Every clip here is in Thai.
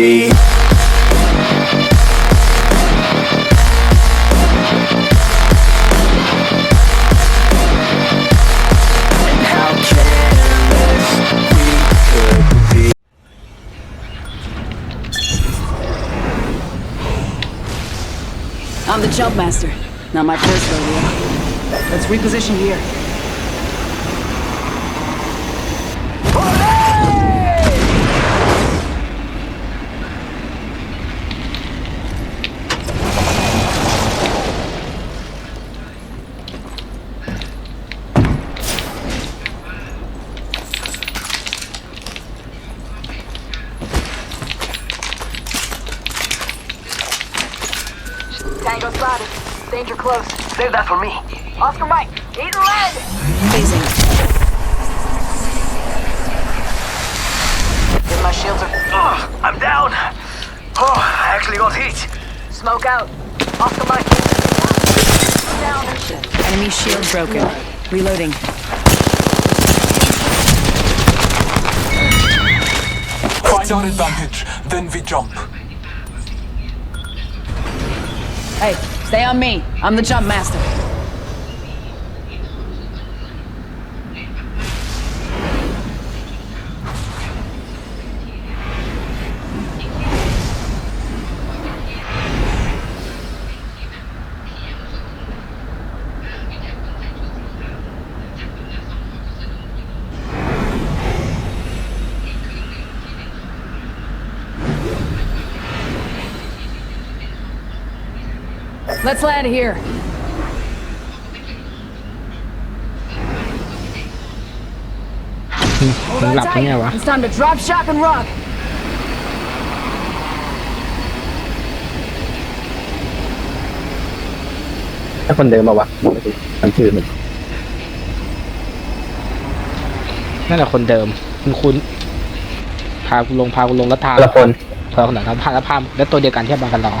I'm the jump master. Not my first rodeo. Let's reposition here. Close. Save that for me. Oscar Mike, eat lead! Phasing. Then my shields are Ugh, I'm down. Oh, I actually got hit. smoke out. Oscar Mike, down. Enemy shield broken. Reloading. Find our advantage, then we jump. Hey, stay on me. I'm the jump master. Let's land here. มึงหลับได้ไงวะ It's time to drop, shock, and rock. ถ้าคนเดิมมาวะมันชื่อมันนั่นแหละคนเดิมคุณคุณพากูลงพากูลงแล้วทางละคนพาคนไหนแล้วพาแล้วพาแล้วตัวเดียวกันที่บางกันรอ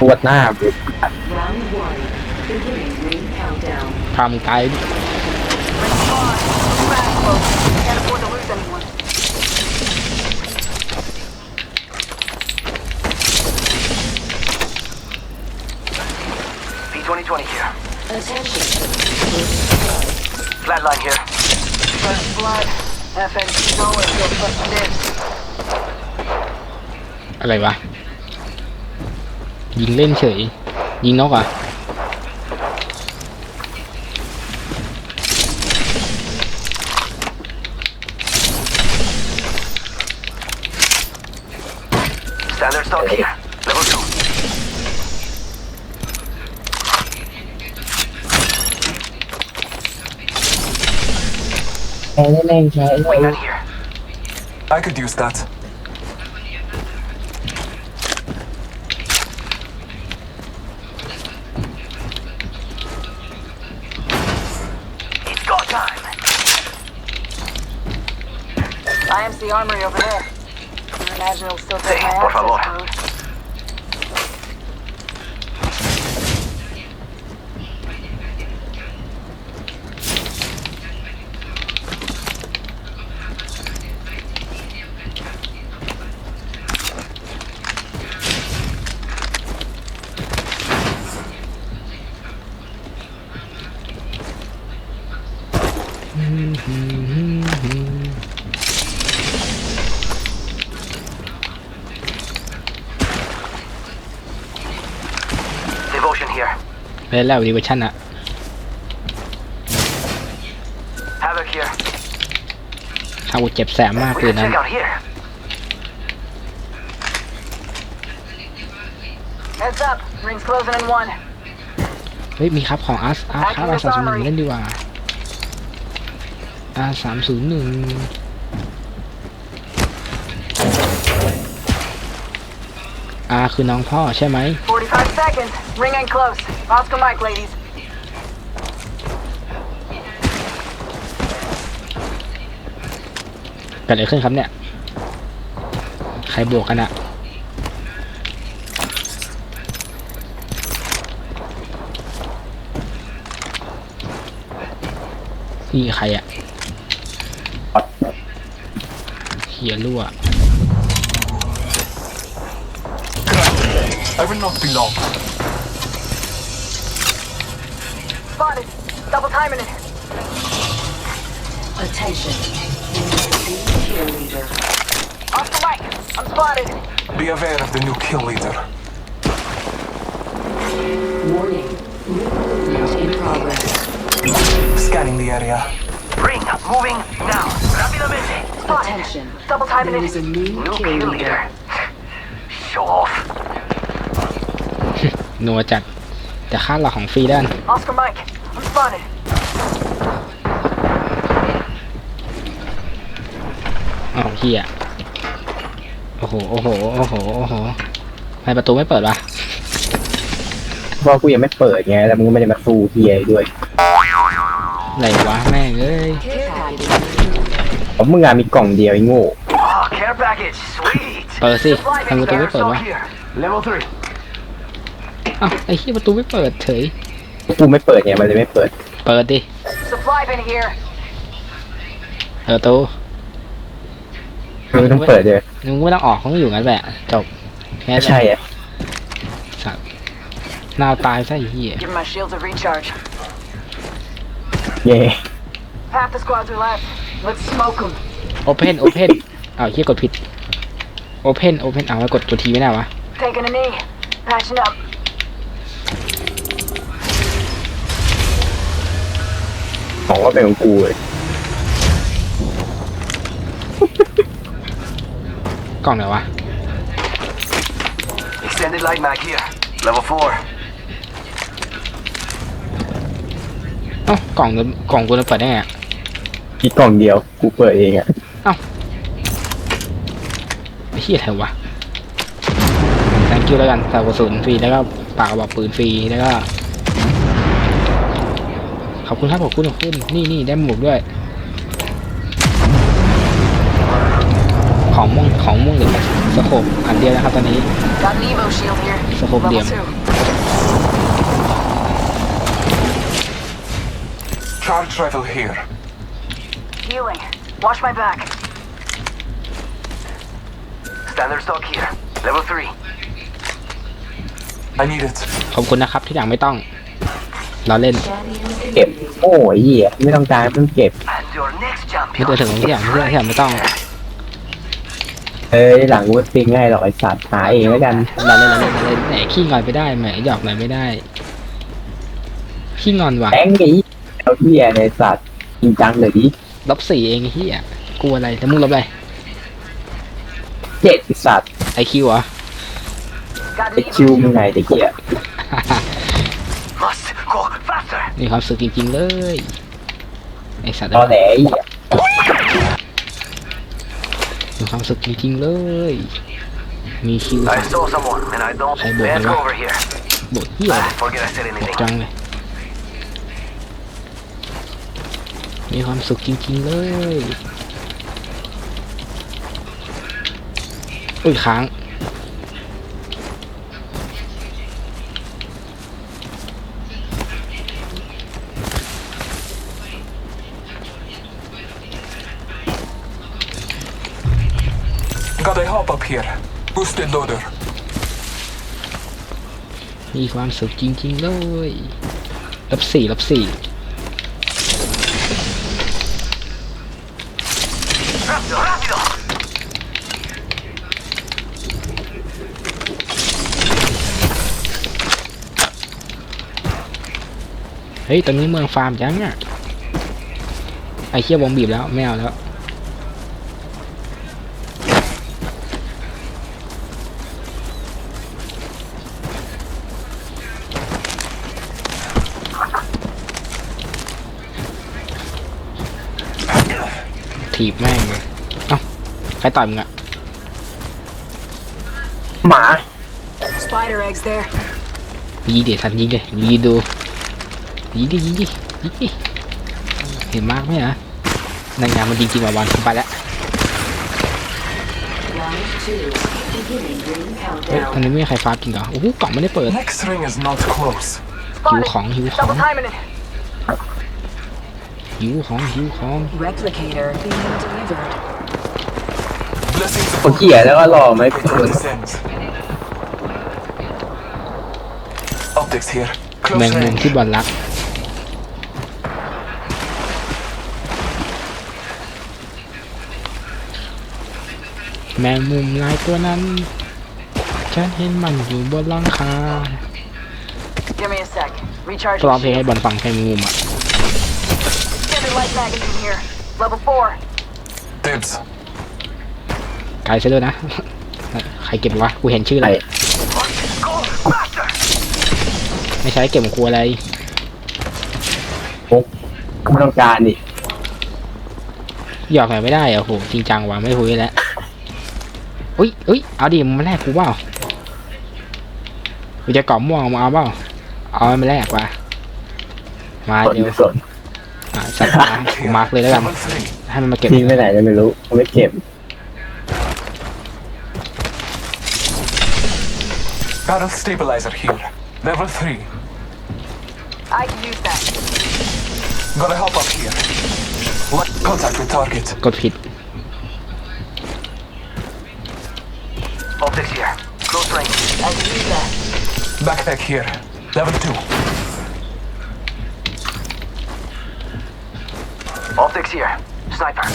ปวดหน้าพามึงตาย Fast close. Can't afford to lose anyone. P2020 here. Flatline here. First blood. FNC nowhere feels first dibs. อะไรวะ ยิงเล่นเฉย ยิงนกอะ Standard stock here. Level 2. แม่แม่ใช้ Wing that here. I could use that. IMC armory over there. I imagine it'll still take Sí, my por favor. code. Devotion here. เล่นแล้วดีเวอร์ชันอะ Havoc here. ถ้ากูเจ็บแสบมาก We เลย can นั้น check out here. Heads up. Ring's closing in one. เฮ้ย มีครับของอาร์อาร์ครับอาร์สามศูนย์หนึ่งเล่นดีกว่าอาร์สามศูนย์หนึ่ง อาคือน้องพ่อใช่ไหม 45 seconds. Ring ain't close. Oscar Mike, ladies. เกิดอะไรขึ้นครับเนี่ย ใครบวกกันอะนี่ใครอะเฮียรั่ว I will not be long. Spotted. Double timing it. Attention. Kill leader. Off the mic. I'm spotted. Be aware of the new kill leader. Warning. Recruitment in progress. Scanning the area. Ring, moving now. Rápidamente. Spotted. Attention. Double timing There it. is a new New kill kill leader. leader. Show off. นัวจัดแต่ค่าหลอกของฟรีด้าน Oscar Mike. I'm spotted. อ้าวเฮียโอ้โห โอ้โห โอ้โห โอ้โหทำไมประตูไม่เปิดวะ เพราะกูยังไม่เปิดไงแล้วมึงก็ไม่ได้มาสู้เฮียด้วยไหนวะแม่งเอ้ย Care package. เพราะมึงอะมีกล่องเดียวไอ้โง่ Oh, care package. Sweet. เปิดสิทำไมประตูไม่เปิด Stock วะ here. Level 3. อ้าวไอ้เฮียประตูไม่เปิดเฉยกูไม่เปิดไงมันเลยไม่เปิด เปิดดิ Supply bin here. เปิดประตูมึงไม่ต้องเปิดเลยมึงไม่ต้องออกเขาอยู่งั้นแหละจบแค่ไม่นั้นใช่อะสัตว์นาวตายซะไอ้เหี้ย Give my shields a recharge. เย่ Half the squads are left. Let's smoke them. โอเพนโอเพนอ้าวเหี้ยกดผิดโอเพนโอเพนเอาไว้กดตัวทีไม่ได้วะ Taking a knee. Patching up. ของว่าเป็นของกูเลยกล่องไหนวะ Extended light mag here. Level 4. เอ้ากล่องกล่องกูจะเปิดได้ไงอะมีกล่องเดียว กูเปิดเองอะไอ้เหี้ยอะไรวะ thank you แล้วกันสาวกระสุนฟรีแล้วก็ปากกระบอกปืนฟรีแล้วก็ ขอบคุณครับขอบคุณขอบคุณนี่นี่ได้หมวกด้วย ของม่วงของม่วงเหลือสโคปอันเดียวนะครับตอนนี้ Got an Evo shield here. So hope Level them. 2. Charge rifle here. Healing. Watch my back. Standard stock here. Level 3. I need it. ขอบคุณนะครับที่อย่างไม่ต้อง เราเล่นเก็บ โอ้ยเหี้ยไม่ต้องการเพิ่งเก็บ And your next ไม่ champion. ตัวถึงที่อย่างที่อย่างที่อย่างไม่ต้องเอ้ยหลังกูไม่ปิงง่ายหรอกไอ้สัตว์หาเองแล้วกัน เราเล่นเราเล่นเราเล่นแหมขี้งอนไปได้แหมหยอกหน่อยไม่ได้ขี้งอนว่ะแบงค์ไอ้เอาเฮียในสัตว์จริงจังเลยดิลบสี่เองไอ้เฮียกลัวอะไรแต่มึงลบอะไรเจ็ดไอ้สัตว์ไอคิวเหรอ Got ไอ้ an Evo คิว shield. มึงไงตะเกียบ Must go faster. มีความสุขจริงๆเลยไอสัตว์ตอแหลไอ้เหี้ยมีความสุขจริงๆเลย มีคิว I saw someone and I don't. Hey, boy, Let's go boy. over here. บทเฮียอะไร Ah, forget I said ตก anything. จังเลยมีความสุขจริงๆเลยอุ้ยค้าง Got a hop up here. Boosted loader. มีความสุขจริงๆเลยลบสี่ลบสี่เฮ้ย ตอนนี้เมืองฟาร์มยังอะ ไอเคียวงบีบแล้ว ไม่เอาแล้ว ถีบแม่งเลยเอ้าใครต่อยมึงอะหมา Spider eggs there. ยิงดิทันยิงดิยิงดูยิงดิยิงดิยิงดิเห็นมากไหมฮะนางงามมันจริงๆว่ะวันไปแล้ว Round two. Beginning ring เฮ้ย countdown. ตอนนี้ไม่มีใครฟาดจริงเหรอโอ้โหกล่องไม่ได้เปิด Next ring is not close. หิว Spotted. ของหิวของ Double timing it. หิวของหิวของ Replicator being delivered. Blessings คนเขี่ยแล้วก็รอไหม It all descends. Optics here. แม Close งมุม range. ที่บอลรัก แมงมุมลายตัวนั้น ฉันเห็นมันอยู่บนหลังคา Give me a sec. Recharge ร้องเพลง your ให้ shield. บอลฟังแมงมุมอะ Standard light magazine here. Level 4. Dibs. ไกลซะด้วยนะ ใครเก็บวะ กูเห็นชื่อไอ้เลย Go faster! ไม่ใช่เก็บของกูอะไรมุกก็ไม่ต้องการดิหยอกหน่อยไม่ได้เหรอะโหจริงจังว่ะไม่คุยแล้วอุ้ยอุ้ยเอาดิมึงมาแลกกูเปล่ากูจะกล่อมม่วงมาเอาเปล่าเอามันมาแลกว่ะมาสนเดี๋ยวไม่สน อะสัตว์มากูมาร์กเลยแล้วกัน Level 3. ให้มันมาเก็บทิ้งไปไหนก็ไม่รู้ไม่เก็บ Barrel stabilizer here. Level 3. I can use that. Gotta help up here. Light contact with target. กดผิด Optics here. Close range. I can use that. Backpack here. Level 2. Optics here. Sniper.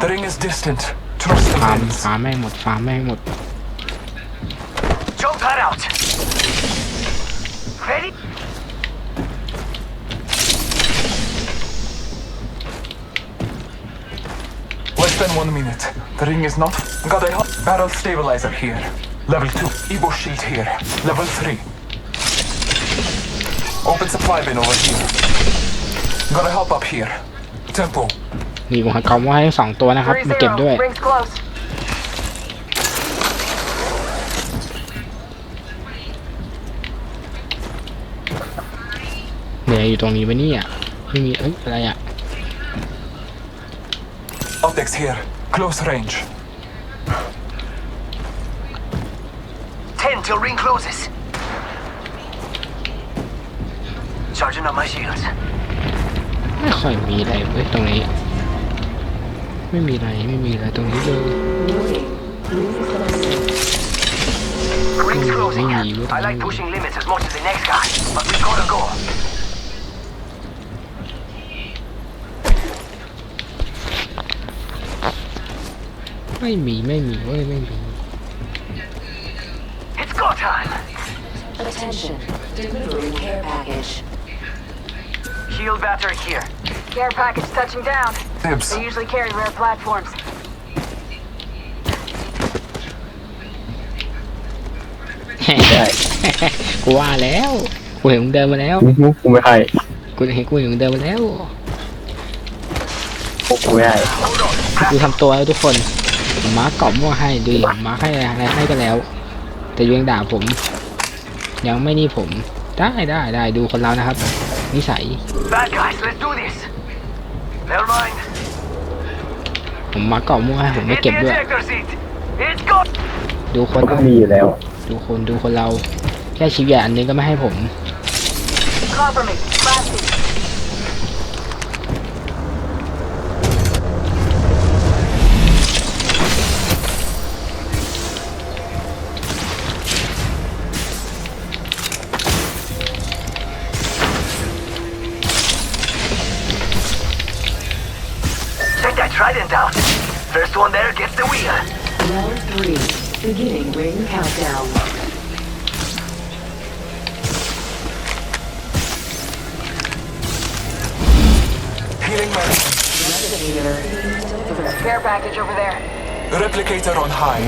The ring is distant. Trust the ฟาร์ม winds. ฟาร์มแม่งหมดฟาร์มแม่งหมด Jump that out. Ready? Less than one minute. The ring is not. Gotta help. Barrel stabilizer here. Level 2. Evo shield here. Level 3. Open supply bin over here. Gotta help up here. Tempo. มีกูหักกล่อมว่าให้สองตัวนะครับ Three มาเก็บด้วย zero. Rings close. เหนื่อยอยู่ตรงนี้ปะเนี่ยไม่มีเอ้ยอะไรอะ Optics here. Close range. 10 till ring closes. Charging up my shields. ไม่ค่อยมีอะไรเว้ยตรงนี้ ไม่มีอะไรไม่มีอะไรตรงนี้เลย Warning. Ring closing. Ring's Oh, closing. really? What I do like you- pushing limits as much as the next guy, but we gotta go. ไม่มีไม่มีเว้ยไม่มี It's go time. Attention. Delivering care package. Shield battery here. Care package touching down. Dibs. They usually carry rare platforms. ใช่กูว่าแล้วกูเห็นมึงเดินมาแล้วมุกมุกกูไม่ให้กูเห็นกูเห็นมึงเดินมาแล้วมุกกูไม่ให้กูทำตัวแล้วทุกคนผมมาร์กกล่อมมั่วให้ดูดิผมมาร์กให้อะไรให้ก็แล้ว แต่ยังด่าผม ยังไม่นี่ผมได้ได้ได้ดูคนเรานะครับ นิสัย Bad guys, let's do this. Never mind. ผมมาร์กกล่อมมั่วให้ผมไม่ Hit เก็บ the ด้วย ejector seat. It's go. ดูคนมันก็มีอยู่แล้ว ดูคนดูคนเรา แค่ชีวิตอันนึงก็ไม่ให้ผม Cover me. three. Beginning ring countdown. Healing man. Care package over there. Replicator on high.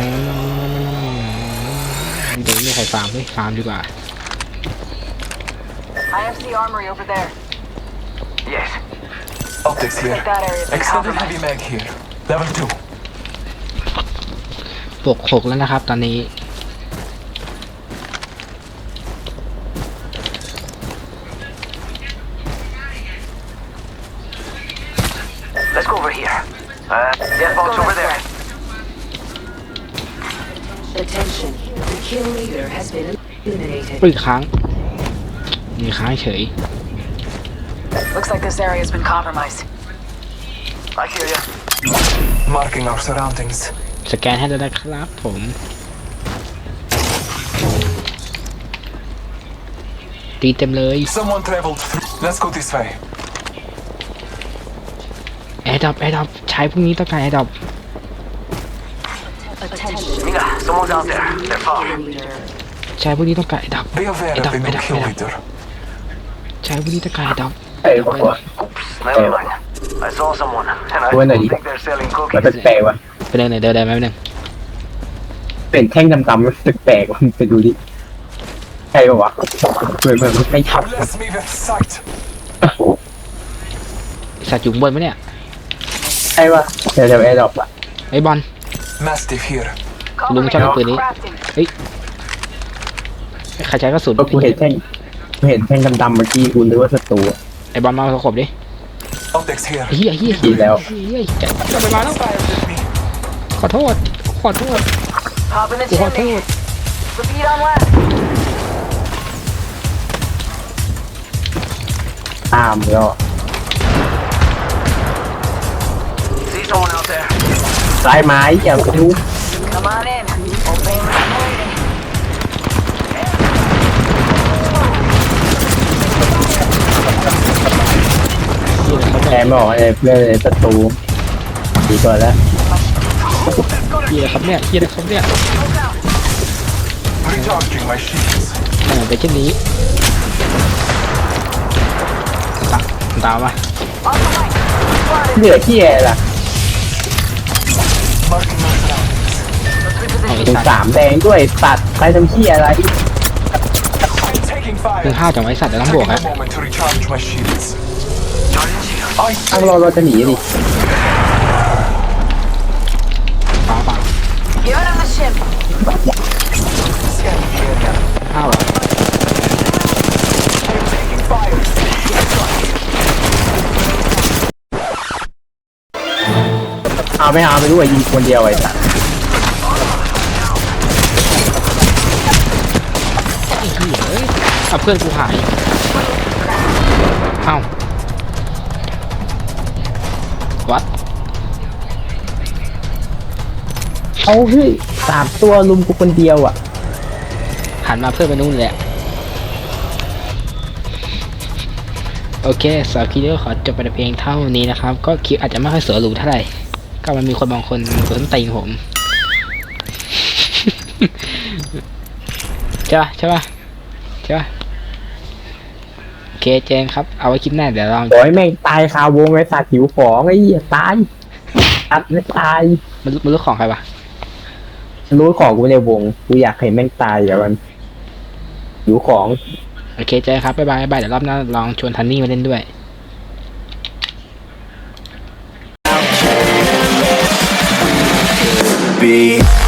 เดี๋ยวไม่มีใครฟาร์มเฮ้ยฟาร์มดีกว่า IFC armory over there. Yes. Optics here. Take that area. Extended heavy mag here. Level 2. ปกหกแล้วนะครับ ตอนนี้ Let's go over here. Uh, death box Go over this there. way. Attention. The kill leader has been eliminated. อุ้ยค้าง มีค้างเฉย Looks like this area has been compromised. I hear ya. Marking our surroundings. สแกนให้แล้วนะครับผมตีเต็มเลย Someone traveled through. Let's go this way. แอร์ดรอปแอร์ดรอปใช้พวกนี้ต้องการแอร์ดรอป Mira, someone's out there. They're far. Leader. ใช้พวกนี้ต้องการแอร์ดรอป Be aware Ed of up, the ed new up, kill ed up. leader. ใช้พวกนี้ต้องการแอร์ดรอป เอ้ยบอกว่า Oops, never mind. I saw someone, and I Bueno, don't y- think they're selling มัน cookies. แปลกๆว่ะ ไปเดินไหนเดินได้ไหมหนึ่งเป็นแท่งดำๆมันแปลกๆว่ะไปดูดิใช่ปะวะเหมือนเหมือนมันไม่ชัด Bless me with sight. สัตว์อยู่ข้างบนไหมเนี่ยใช่ปะแถวๆแอร์ดรอปอะไอ้บอล Mastiff here. ลุงชอบปืนนี้ Crafting. ใครใช้กระสุนก็กูเห็นแท่งกูเห็นแท่งดำๆเมื่อกี้กูนึกว่าศัตรูอะไอ้บอลมาสกบดิ Optics here. เฮียเฮียดีแล้วเฮียจะจะไปมาแล้ว Fired at me. ขอโทษ ขอโทษ Hop in the กูขอโท chimney. ษ Repeat on left. ตามแล้ว See someone out there? สายไม้อย่าไปดู Come on in. Obey my waiting. แพ้ไม่ออกเลยเพื่อนเลยศัตรูดีกว่าแล้ว เฮียอะไรครับเนี่ยเฮียอะไรครับเนี่ย Recharging my shields. ทำไมเป็นเช่นนี้ตามตามมาเหลือที่แอร์ล่ะ Marking my surroundings. เอาไอ้ถึงสัตว์สามแดงด้วยตัดใครทำที่อะไร I'm taking มึง fire. ห้าวจังไว้สัตว์เดี๋ยวต้องบวก Taking ฮะ a moment to recharge my shields. I ถ้าเราเราจะหนีดิ ship. scanning the area. ห้าวเหรอ Taking fire. เอาไม่เอาไปด้วยยิงคนเดียวไอ้สัสไอ้เหี้ยเอ้ยเอาเพื่อนกูหาย เอ้าวัด เอาเฮ้ย สามตัวลุมกูคนเดียวอะ หันมาเพื่อนไปนู่นเลยอะโอเคสำหรับคลิปนี้ก็ขอจบไปแต่เพียงเท่านี้นะครับ ก็คลิปอาจจะไม่ค่อยสวยหรูเท่าไหร่ ก็มันมีคนบางคนมันคนตีผม ใช่ปะใช่ปะใช่ปะโอเคเจนครับ เอาไว้คลิปหน้าเดี๋ยวเราขอให้แม่งตายคาวงไอ้สัตว์หิวของไอ้เหี้ยตายตัดไม่ตาย มันมันรู้ของใครปะ รู้ของกูในวง กูอยากเห็นแม่งตายอย่ามันหิวของ โอเคเจนครับบ๊ายบายบ๊ายบายเดี๋ยวรอบหน้าลองชวนทันนี่มาเล่นด้วย be